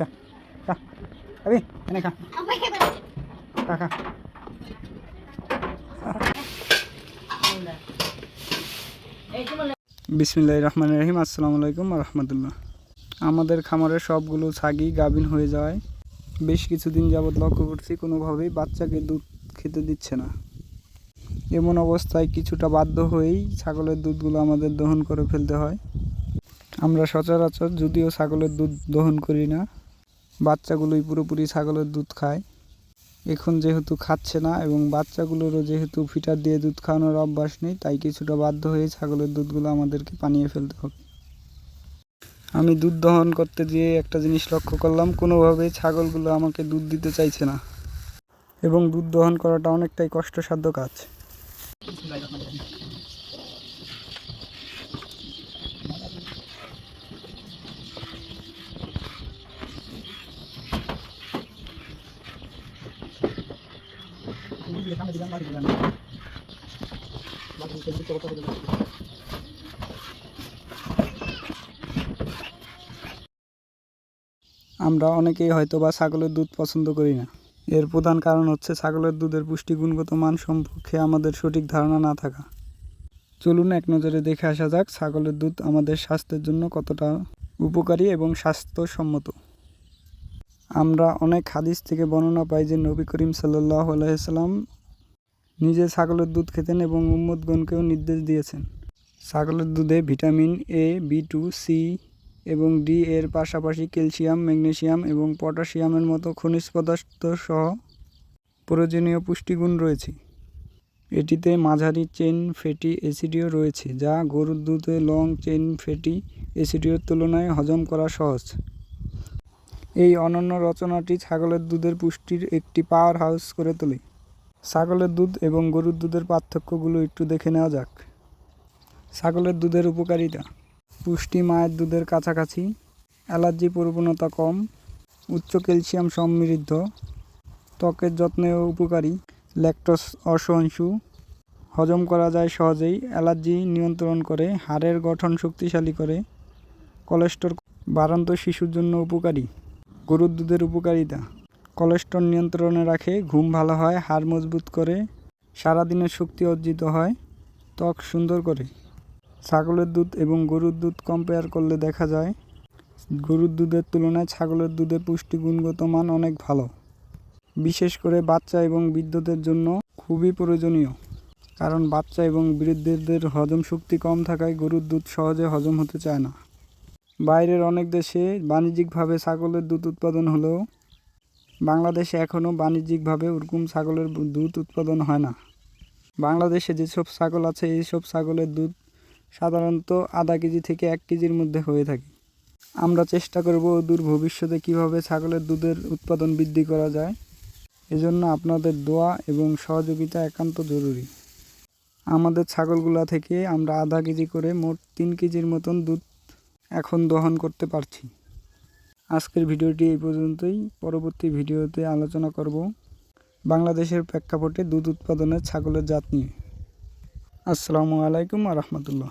খা। রহমান রহিম, আসসালামু আলাইকুম রহমতুল্লাহ। আমাদের খামারে সবগুলো ছাগি গাভিন হয়ে যায়। বেশ কিছুদিন যাবৎ লক্ষ্য করছি, কোনোভাবেই বাচ্চাকে দুধ খেতে দিচ্ছে না। এমন অবস্থায় কিছুটা বাধ্য হয়েই ছাগলের দুধগুলো আমাদের দহন করে ফেলতে হয়। আমরা সচরাচর যদিও ছাগলের দুধ দহন করি না বাচ্চাগুলোই পুরোপুরি ছাগলের দুধ খায়। এখন যেহেতু খাচ্ছে না এবং বাচ্চাগুলোরও যেহেতু ফিটার দিয়ে দুধ খাওয়ানোর অভ্যাস নেই, তাই কিছুটা বাধ্য হয়ে ছাগলের দুধগুলো আমাদেরকে পানিয়ে ফেলতে হবে। আমি দুধ দহন করতে গিয়ে একটা জিনিস লক্ষ্য করলাম, কোনোভাবেই ছাগলগুলো আমাকে দুধ দিতে চাইছে না। এবং দুধ দহন করাটা অনেকটাই কষ্টসাধ্য কাজ। আমরা অনেকেই হয়তো বা ছাগলের দুধ পছন্দ করি না। এর প্রধান কারণ হচ্ছে ছাগলের দুধের পুষ্টিগুণগত মান সম্পর্কে আমাদের সঠিক ধারণা না থাকা। চলুন এক নজরে দেখে আসা যাক ছাগলের দুধ আমাদের স্বাস্থ্যের জন্য কতটা উপকারী এবং স্বাস্থ্যসম্মত। আমরা অনেক হাদিস থেকে বর্ণনা পাই যে নবী করিম সাল্লাহ আলাইসাল্লাম নিজে ছাগলের দুধ খেতেন এবং উম্মদগণকেও নির্দেশ দিয়েছেন। ছাগলের দুধে vitamin A, B two, C এবং ডি এর পাশাপাশি ক্যালসিয়াম, ম্যাগনেসিয়াম এবং পটাশিয়ামের মতো খনিজ পদার্থ সহ প্রয়োজনীয় পুষ্টিগুণ রয়েছে। এটিতে মাঝারি চেন ফ্যাটি অ্যাসিডিও রয়েছে, যা গরুর দুধে লং চেন ফ্যাটি অ্যাসিডিওর তুলনায় হজম করা সহজ। এই অনন্য রচনাটি ছাগলের দুধের পুষ্টির একটি পাওয়ার হাউস করে তোলে। ছাগলের দুধ এবং গরুর দুধের পার্থক্যগুলো একটু দেখে নেওয়া যাক। ছাগলের দুধের উপকারিতা। পুষ্টি মায়ের দুধের কাছাকাছি। অ্যালার্জি প্রবণতা কম। উচ্চ ক্যালসিয়াম সমৃদ্ধ। ত্বকের যত্নেও উপকারী। ল্যাকটোস অসহনশু হজম করা যায় সহজেই। অ্যালার্জি নিয়ন্ত্রণ করে। হাড়ের গঠন শক্তিশালী করে। কোলেস্টোর বাড়ন্ত শিশুর জন্য উপকারী। গরুর দুধের উপকারিতা। কোলেস্ট্রল নিয়ন্ত্রণে রাখে, ঘুম ভালো হয়, হাড় মজবুত করে সারাদিনের শক্তি অর্জিত হয়, ত্বক সুন্দর করে। ছাগলের দুধ এবং গরুর দুধ কম্পেয়ার করলে দেখা যায়, গরুর দুধের তুলনায় ছাগলের দুধের পুষ্টিগুণগত মান অনেক ভালো। বিশেষ করে বাচ্চা এবং বৃদ্ধদের জন্য খুবই প্রয়োজনীয়, কারণ বাচ্চা এবং বৃদ্ধদের হজম শক্তি কম থাকায় গরুর দুধ সহজে হজম হতে চায় না। বাইরের অনেক দেশে বাণিজ্যিকভাবে ছাগলের দুধ উৎপাদন হলেও বাংলাদেশে এখনও বাণিজ্যিকভাবে ওরকম ছাগলের দুধ উৎপাদন হয় না। বাংলাদেশে যেসব ছাগল আছে, এইসব ছাগলের দুধ সাধারণত আধা কেজি থেকে এক কেজির মধ্যে হয়ে থাকে। আমরা চেষ্টা করব দূর ভবিষ্যতে কীভাবে ছাগলের দুধের উৎপাদন বৃদ্ধি করা যায়। এজন্য আপনাদের দোয়া এবং সহযোগিতা একান্ত জরুরি। আমাদের ছাগলগুলা থেকে আমরা আধা কেজি করে মোট তিন কেজির মতন দুধ এখন দহন করতে পারছি। আজকের ভিডিওটি এই পর্যন্তই। পরবর্তী ভিডিওতে আলোচনা করব বাংলাদেশের প্রেক্ষাপটে দুধ উৎপাদনের ছাগলের জাত নিয়ে। আসসালামু আলাইকুম রহমতুল্লাহ।